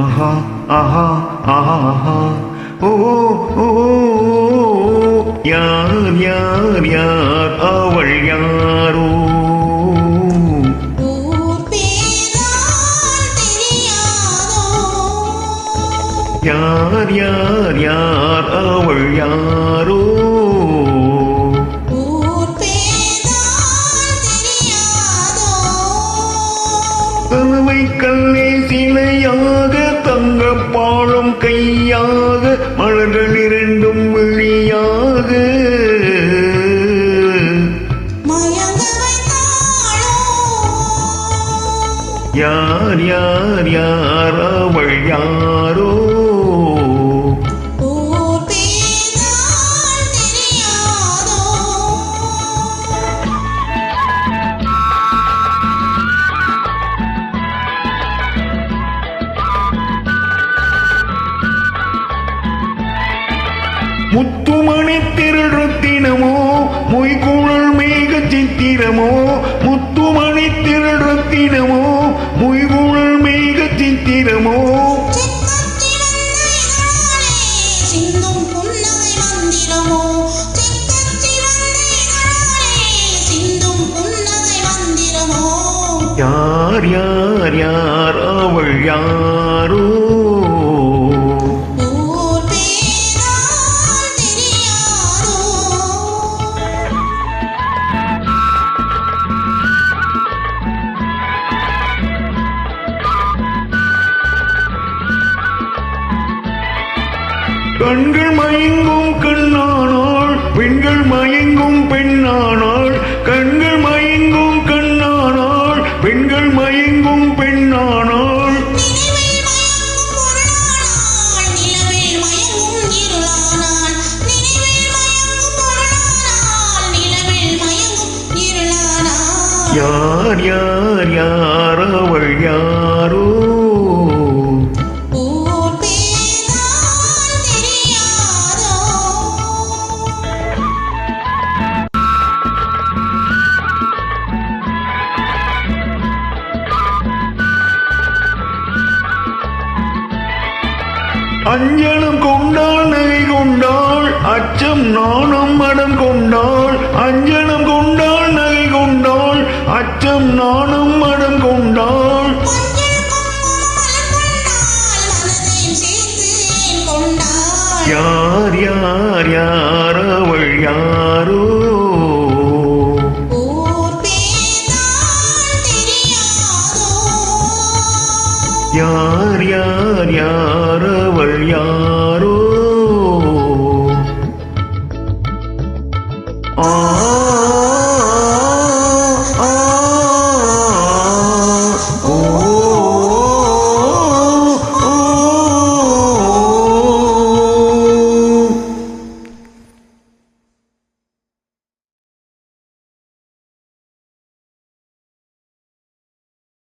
ஆஹா ஆஹா ஆஹா ஓ ஓ, யார் யார் யார் அவள் யாரோ? யார் யார் யார் அவள் யாரோ? ஊர் கல்லே சிலையாக தங்க பாலம் கையாக மலர்கள் இரண்டும் விழியாக. யார் யார் யார் அவள் யாரோ? முத்துமணி திருத்தினமோ மொய்குழல் மேக சித்திரமோ முத்துமணி திருத்தினமோ மொய்குழல் மேக சித்திரமோ யார் யார் யார் அவள் யாரோ? கண்கள் மயங்கும் கண்ணானாள் பெண்கள் மயங்கும் பெண்ணானாள் கண்கள் மயங்கும் கண்ணானாள் பெண்கள் மயங்கும் பெண்ணானாள். யார் யார் யார் அவள் யார்? அஞ்சனம் கொண்டாள் நகை கொண்டாள் அச்சம் நாணம் மடம் கொண்டாள். அஞ்சனம் யார் யார் யார் அவள் யாரோ? ஆ